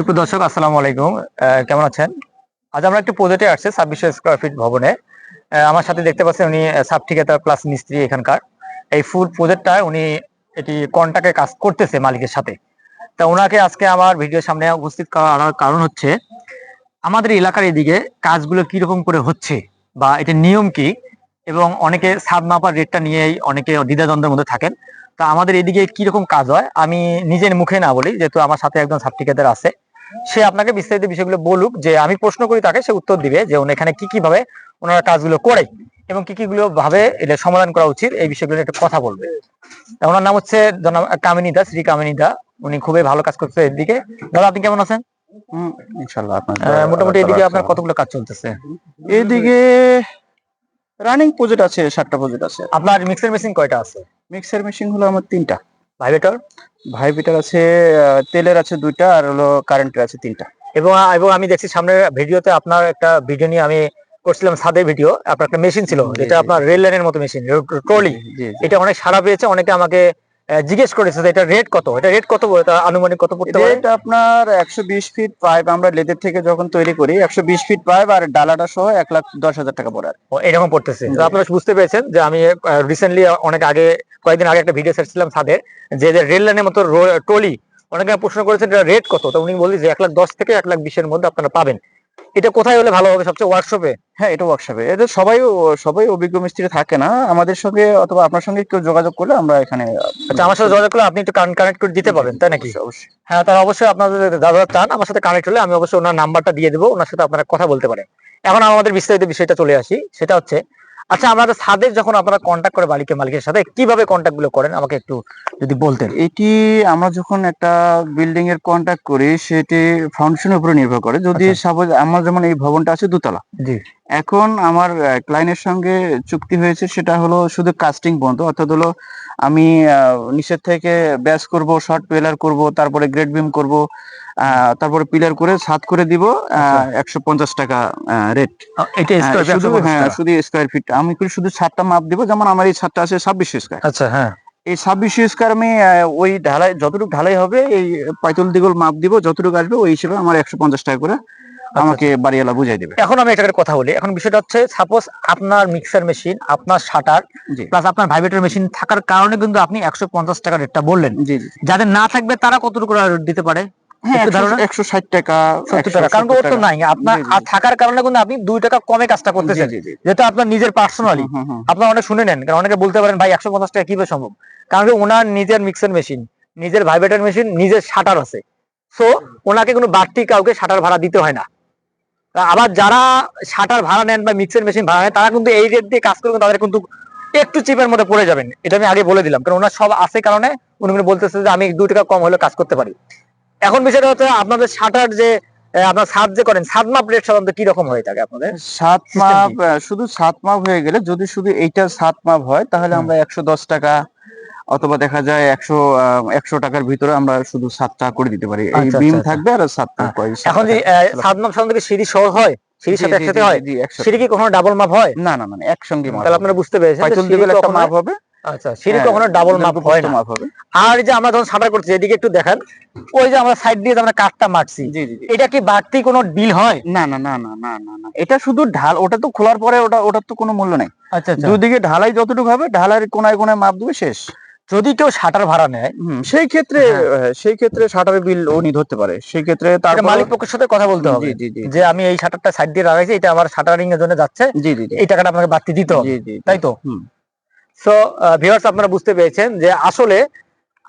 সুপ্রিয় দর্শক, আসসালামু আলাইকুম। কেমন আছেন? আজ আমরা একটি প্রজেক্টে আসছে, ছাব্বিশশো স্কোয়ার ফিট ভবনে। আমার সাথে দেখতে পাচ্ছেন উনি সাব ঠিকাদার প্লাস মিস্ত্রি এখানকার। এই ফুল প্রজেক্টটায় উনি এটি কন্ট্রাক্টে কাজ করতেছে মালিকের সাথে? তা ওনাকে আজকে আমার ভিডিওর সামনে উপস্থিত করার কারণ হচ্ছে, আমাদের এলাকার এদিকে কাজগুলো কীরকম করে হচ্ছে বা এটার নিয়ম কি? এবং অনেকে সাব মাপার রেটটা নিয়েই অনেকে দ্বিধাদ্বন্দ্বের মধ্যে থাকেন। তা আমাদের এদিকে কীরকম কাজ হয়? আমি নিজের মুখে না বলি, যেহেতু আমার সাথে একজন সাব ঠিকাদার আছে। সে আপনাকে বিস্তারিত বিষয়গুলো বলুক যে আমি প্রশ্ন করি তাকে সে উত্তর দিবে যে উনি এখানে কি কি ভাবে ওনারা কাজগুলো করে এবং কি কি গুলো ভাবে এটা সমাধান করা উচিত এই বিষয়গুলো একটু কথা বলবে। ওনার নাম হচ্ছে জনাব কামিনীদা শ্রী কামিনীদা। উনি খুবই ভালো কাজ করছে এদিকে। দাদা আপনি কেমন আছেন? ইনশাল্লাহ মোটামুটি এদিকে আপনার কতগুলো কাজ চলতেছে? এইদিকে রানিং প্রজেক্ট আছে সাতটা প্রজেক্ট আছে। আপনার মিক্সার মেশিন কয়টা আছে? মিক্সার মেশিন হলো আমার তিনটা। ভাইবেটর ভাইবেটার আছে তেলের আছে দুইটা আর হলো কারেন্টের আছে তিনটা। এবং এবং আমি দেখছি সামনের ভিডিওতে আপনার একটা ভিডিও নিয়ে আমি করছিলাম সাদের ভিডিও আপনার একটা মেশিন ছিল যেটা আপনার রেল লাইনের মতো মেশিন ট্রলি। এটা অনেক সারা পেয়েছে অনেকে আমাকে জিজ্ঞেস করেছে এটা রেট কত? এটা রেট কত এটা আনুমানিক কত পড়তে পারে? রেট আপনার একশো বিশ ফিট পাইপ আমরা লেদের থেকে যখন তৈরি করি একশো বিশ ফিট পাইপ আর ডালাটা সহ এক লাখ দশ হাজার টাকা পড়ে ও, এরকম পড়তেছে। তো আপনারা বুঝতে পেরেছেন যে আমি রিসেন্টলি অনেক আগে কয়েকদিন আগে একটা ভিডিও ছেড়েছিলাম ছাদের যে রেল লাইনের মতো ট্রলি অনেকে প্রশ্ন করেছেন এটা রেট কত? তো উনি বলি যে এক লাখ দশ থেকে এক লাখ বিশের মধ্যে আপনারা পাবেন। এটা কোথায় হলে ভালো হবে? সবচেয়ে ওয়ার্কশপে হ্যাঁ এটা ওয়ার্কশপে এটা সবাই সবাই অভিজ্ঞ মিস্ত্রি থাকে না। আমাদের সঙ্গে অথবা আপনার সঙ্গে কেউ যোগাযোগ করলে আমরা এখানে আচ্ছা আমার সাথে যোগাযোগ করলে আপনি একটু কানেক্ট করে দিতে পারবেন তাই নাকি? অবশ্যই, হ্যাঁ তাহলে অবশ্যই আপনাদের দাদা চান আমার সাথে কানেক্ট হলে আমি অবশ্যই ওনার নাম্বারটা দিয়ে দেবো ওনার সাথে আপনারা কথা বলতে পারেন। এখন আমাদের বিস্তারিত বিষয়টা চলে আসি। সেটা হচ্ছে আচ্ছা আমাদের ছাদের যখন আপনারা কন্ট্যাক্ট করে মালিকের মালিকের সাথে কীভাবে কন্ট্যাক্টগুলো করেন? আমাকে একটু যদি বলতেন। এটি আমরা যখন একটা বিল্ডিং এর কন্ট্যাক্ট করি সেটি ফাউন্ডেশনের উপরে নির্ভর করে। যদি আচ্ছা। সাপোজ আমার যেমন এই ভবনটা আছে দোতলা। জি। এখন আমার ক্লায়েন্টের সঙ্গে চুক্তি হয়েছে সেটা হলো শুধু কাস্টিং বন্ধ। অর্থাৎ হলো আমি নিচের থেকে ব্যাস করব শর্ট পিলার করব তারপরে গ্রেড বিম করব তারপরে পিলার করে ছাদ করে দিব আচ্ছা। একশো পঞ্চাশ টাকা রেট এটা শুধু হ্যাঁ স্কোয়ার ফিট আমি করে শুধু ছাদটা মাপ দিব? যেমন আমার এই ছাদটা আছে ছাব্বিশ স্কোয়ার আচ্ছা হ্যাঁ। এই ছাব্বিশ স্কোয়ার আমি ওই ঢালাই যতটুকু ঢালাই হবে এই পাইতল দিগল মাপ দিব যতটুকু আসবে ওই হিসেবে আমার একশো পঞ্চাশ টাকা করে আমাকে বাড়িওয়ালা বুঝাই দেবে। এখন আমি একটা কথা বলি। এখন বিষয়টা হচ্ছে সাপোজ আপনার মিক্সার মেশিন আপনার শাটার প্লাস আপনার ভাইব্রেটর মেশিন থাকার কারণে কিন্তু আপনি একশো পঞ্চাশ টাকা রেটটা বললেন। যাদের না থাকবে তারা কতটুকু রেট দিতে পারে? হ্যাঁ? একশো ষাট টাকা সত্তর টাকা কারণ ওর তো নাই। আপনার জি, জি। আর থাকার কারণে কিন্তু আপনি দুই টাকা কমে কাজটা করতেছেন। যেহেতু আপনার নিজের পার্সোনালি আপনার অনেক শুনে নেন কারণ অনেকে বলতে পারেন ভাই একশো পঞ্চাশ টাকা কীভাবে সম্ভব? কারণ ওনার নিজের মিক্সার মেশিন নিজের ভাইব্রেটর মেশিন নিজের শাটার আছে। সো ওনাকে কোনো বাড়তি কাউকে শাটার ভাড়া দিতে হয় না। আবার যারা শাটার ভাড়া নেন বা মিক্সার মেশিন ভাড়া নেন তারা কিন্তু এই রেট দিয়ে কাজ করবেন তাদের কিন্তু একটু চিপের মধ্যে পড়ে যাবেন। এটা আমি আগে বলে দিলাম কারণ ওনার সব আছে কারণে উনি বলতেছে যে আমি দুই টাকা কম হলে কাজ করতে পারি। এখন বিষয়টা হচ্ছে আপনাদের শাটার যে আপনার যে করেন মাপ রেট সাধারণত কি রকম হয়ে থাকে আপনাদের? সাত মাপ শুধু সাত মাপ হয়ে গেলে যদি শুধু এইটা সাত মাপ হয় তাহলে আমরা একশো দশ টাকা অথবা দেখা যায় একশো একশো টাকার ভিতরে আমরা শুধু সাতটা করে দিতে পারি। এই আচ্ছা, বিম আচ্ছা, থাকবে আর সাতটা হ্যাঁ। এখন যে ছাদ মাপ সাধারণত সিঁড়ি সহ হয়? সিঁড়ির সাথে একসাথে হয়? সিঁড়ি কি কখনো ডাবল মাপ হয়? না না না একসঙ্গে মাপ তাহলে আপনারা বুঝতে পেরেছেন একটা মাপ হবে। আচ্ছা সিঁড়ি হ্যাঁ, কখনো ডাবল মাপ হয় না। মাপ হবে। আর যে আমরা যখন সাঁতার করছি এদিকে একটু দেখান ওই যে আমরা সাইড দিয়ে আমরা কাঠটা মারছি এটা কি বাড়তি কোনো ডিল হয়? না না না না না না না। এটা শুধু ঢাল ওটা তো খোলার পরে ওটা ওটার তো কোনো মূল্য নেই। আচ্ছা আচ্ছা। দুদিকে ঢালাই যতটুকু হবে ঢালার কোনায় কোনায় মাপ দেবে শেষ। যদি কেউ শাটার ভাড়া নেয় সেই ক্ষেত্রে হ্যাঁ। সেই ক্ষেত্রে শাটারের বিল উনি ধরতে পারে। সেই ক্ষেত্রে তারপর মালিক পক্ষের সাথে কথা বলতে হবে। যে আমি এই শাটারটা সাইড দিয়ে লাগাইছি এটা আমার শাটারিং এর জন্য যাচ্ছে জি জি এই টাকাটা আপনাকে বাড়তি দিতে হবে। তাই তো? হুম। সো ভিউয়ার্স আপনারা বুঝতে পেরেছেন যে আসলে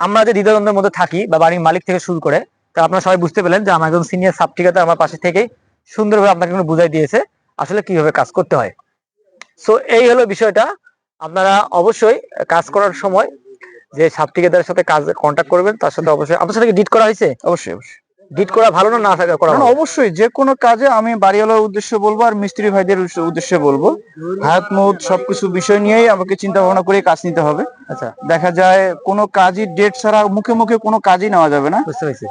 আমরা যে দ্বিধাদ্বন্দ্বের মধ্যে থাকি বা বাড়ির মালিক থেকে শুরু করে, তা আপনারা সবাই বুঝতে পেলেন যে আমার একজন সিনিয়র সাব ঠিকাদার আমার পাশে থেকেই সুন্দরভাবে আপনাকে বুঝাই দিয়েছে আসলে কীভাবে কাজ করতে হয়। সো এই হলো বিষয়টা। আপনারা অবশ্যই কাজ করার সময় যে সাব ঠিকাদারের সাথে কাজ কন্ট্যাক্ট করবেন, তার সাথে অবশ্যই আপনার সাথে ডিট করা হয়েছে? অবশ্যই অবশ্যই। ডিট করা ভালো না না থাকা করা না, অবশ্যই যে কোনো কাজে আমি বাড়িওয়ালার উদ্দেশ্যে বলব আর মিস্ত্রি ভাইদের উদ্দেশ্যে- উদ্দেশ্যে বলব। হাত মুখ সবকিছু বিষয় নিয়েই আমাকে চিন্তা ভাবনা করে কাজ নিতে হবে। আচ্ছা। দেখা যায় কোনো কাজই ডেট ছাড়া মুখে মুখে কোনো কাজই নেওয়া যাবে না।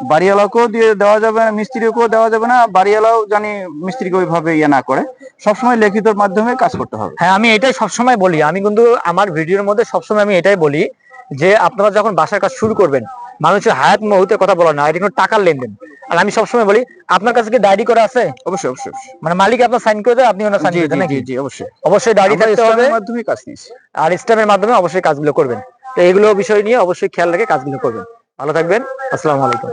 বাড়িওয়ালাকেও দিয়ে দেওয়া যাবে না মিস্ত্রিকেও দেওয়া যাবে না বাড়িওয়ালাও জানি মিস্ত্রিকে ওইভাবে ইয়ে না করে। সবসময় লিখিতর মাধ্যমে কাজ করতে হবে। হ্যাঁ আমি এটাই সবসময় বলি। আমি কিন্তু আমার ভিডিওর মধ্যে সবসময় আমি এটাই বলি যে আপনারা যখন বাসার কাজ শুরু করবেন মানুষের হায়াত মহুতের কথা বলা না এটা কোনো টাকার লেনদেন। আর আমি সবসময় বলি আপনার কাছে কি ডায়েরি করা আছে? অবশ্যই অবশ্যই। মানে মালিক আপনার সাইন করে দেয় আপনি ওনার সাইন করে দেন নাকি? জি অবশ্যই। অবশ্যই ডায়েরি থাকতে হবে। মাধ্যমে কাজ নিয়েছি। আর স্টাফের মাধ্যমে অবশ্যই কাজগুলো করবেন। তো এগুলো বিষয় নিয়ে অবশ্যই খেয়াল রেখে কাজগুলো করবেন। ভালো থাকবেন আসসালামু আলাইকুম।